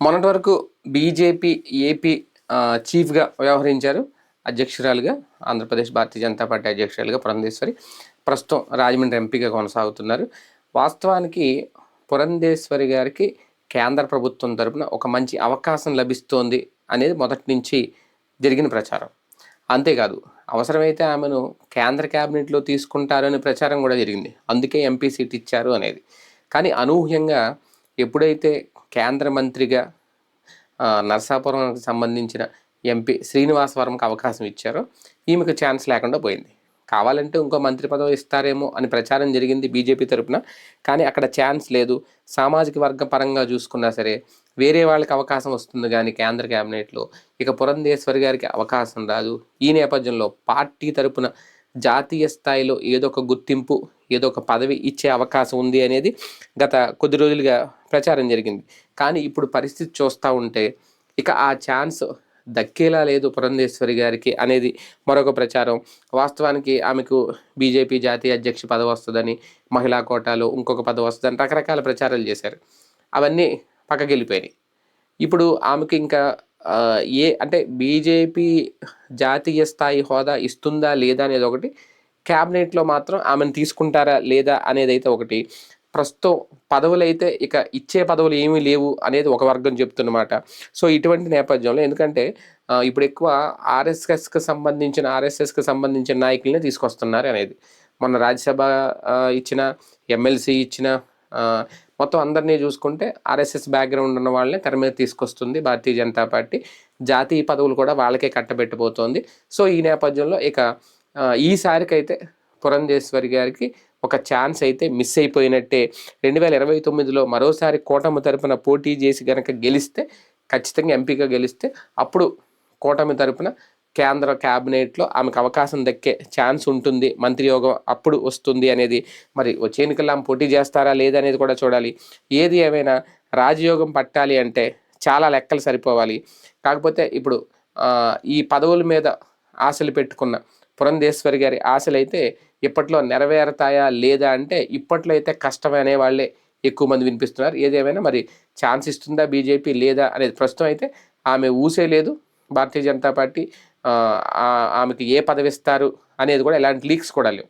మొన్నటి వరకు BJP AP చీఫ్గా వ్యవహరించారు అధ్యక్షురాలుగా ఆంధ్రప్రదేశ్ భారతీయ జనతా పార్టీ అధ్యక్షురాలుగా పురంధేశ్వరి. ప్రస్తుతం రాజమండ్రి ఎంపీగా కొనసాగుతున్నారు. వాస్తవానికి పురంధేశ్వరి గారికి కేంద్ర ప్రభుత్వం తరపున ఒక మంచి అవకాశం లభిస్తోంది అనేది మొదటి నుంచి జరిగిన ప్రచారం. అంతేకాదు అవసరమైతే ఆమెను కేంద్ర క్యాబినెట్లో తీసుకుంటారనే ప్రచారం కూడా జరిగింది. అందుకే ఎంపీ సీట్ ఇచ్చారు అనేది. కానీ అనూహ్యంగా ఎప్పుడైతే కేంద్ర మంత్రిగా నరసాపురంకి సంబంధించిన ఎంపీ శ్రీనివాసవరంకి వర్మకు అవకాశం ఇచ్చారు. ఈమెకు ఛాన్స్ లేకుండా పోయింది. కావాలంటే ఇంకో మంత్రి పదవి ఇస్తారేమో అని ప్రచారం జరిగింది బీజేపీ తరఫున కానీ అక్కడ ఛాన్స్ లేదు. సామాజిక వర్గ పరంగా చూసుకున్నా సరే వేరే వాళ్ళకి అవకాశం వస్తుంది కానీ కేంద్ర క్యాబినెట్లో ఇక పురంధేశ్వరి గారికి అవకాశం రాదు. ఈ నేపథ్యంలో పార్టీ తరపున జాతీయ స్థాయిలో ఏదో ఒక గుర్తింపు ఏదో ఒక పదవి ఇచ్చే అవకాశం ఉంది అనేది గత కొద్ది రోజులుగా ప్రచారం జరిగింది. కానీ ఇప్పుడు పరిస్థితి చూస్తూ ఉంటే ఇక ఆ ఛాన్స్ దక్కేలా లేదు పురంధేశ్వరి గారికి అనేది మరొక ప్రచారం. వాస్తవానికి ఆమెకు బీజేపీ జాతీయ అధ్యక్ష పదవి వస్తుందని మహిళా కోటాలో ఇంకొక పదవి వస్తుందని రకరకాల ప్రచారాలు చేశారు. అవన్నీ పక్కకెళ్ళిపోయినాయి. ఇప్పుడు ఆమెకి ఇంకా ఏ అంటే బీజేపీ జాతీయ స్థాయి హోదా ఇస్తుందా లేదా అనేది ఒకటి క్యాబినెట్లో మాత్రం ఆమెను తీసుకుంటారా లేదా అనేది అయితే ఒకటి. ప్రస్తుతం పదవులు అయితే ఇక ఇచ్చే పదవులు ఏమీ లేవు అనేది ఒక వర్గం చెప్తున్నమాట. సో ఇటువంటి నేపథ్యంలో ఎందుకంటే ఇప్పుడు ఎక్కువ ఆర్ఎస్ఎస్కి సంబంధించిన ఆర్ఎస్ఎస్కి సంబంధించిన నాయకుల్ని తీసుకొస్తున్నారు అనేది. మొన్న రాజ్యసభ ఇచ్చిన ఎమ్మెల్సీ ఇచ్చిన మొత్తం అందరినీ చూసుకుంటే ఆర్ఎస్ఎస్ బ్యాక్గ్రౌండ్ ఉన్న వాళ్ళని తెర మీద తీసుకొస్తుంది భారతీయ జనతా పార్టీ. జాతీయ పదవులు కూడా వాళ్ళకే కట్టబెట్టబోతోంది. సో ఈ నేపథ్యంలో ఇక ఈసారికైతే పురంధేశ్వరి గారికి ఒక ఛాన్స్ అయితే మిస్ అయిపోయినట్టే. రెండు వేల ఇరవై తొమ్మిదిలో మరోసారి కూటమి తరపున పోటీ చేసి కనుక గెలిస్తే ఖచ్చితంగా ఎంపీగా గెలిస్తే అప్పుడు కూటమి తరపున కేంద్ర క్యాబినెట్లో ఆమెకు అవకాశం దక్కే ఛాన్స్ ఉంటుంది. మంత్రి యోగం అప్పుడు వస్తుంది అనేది. మరి వచ్చే ఎన్నికల్లో ఆమె పోటీ చేస్తారా లేదా అనేది కూడా చూడాలి. ఏది ఏమైనా రాజయోగం పట్టాలి అంటే చాలా లెక్కలు సరిపోవాలి. కాకపోతే ఇప్పుడు ఈ పదవుల మీద ఆశలు పెట్టుకున్న పురంధేశ్వరి గారి ఆశలు అయితే ఇప్పట్లో నెరవేరతాయా లేదా అంటే ఇప్పట్లో అయితే కష్టమనే అనే వాళ్ళే ఎక్కువ మంది వినిపిస్తున్నారు. ఏదేమైనా మరి ఛాన్స్ ఇస్తుందా బీజేపీ లేదా అనేది ప్రస్తుతం అయితే ఆమె ఊసే లేదు. భారతీయ జనతా పార్టీ ఆమెకి ఏ పదవిస్తారు అనేది కూడా ఎలాంటి లీక్స్ కూడా లేవు.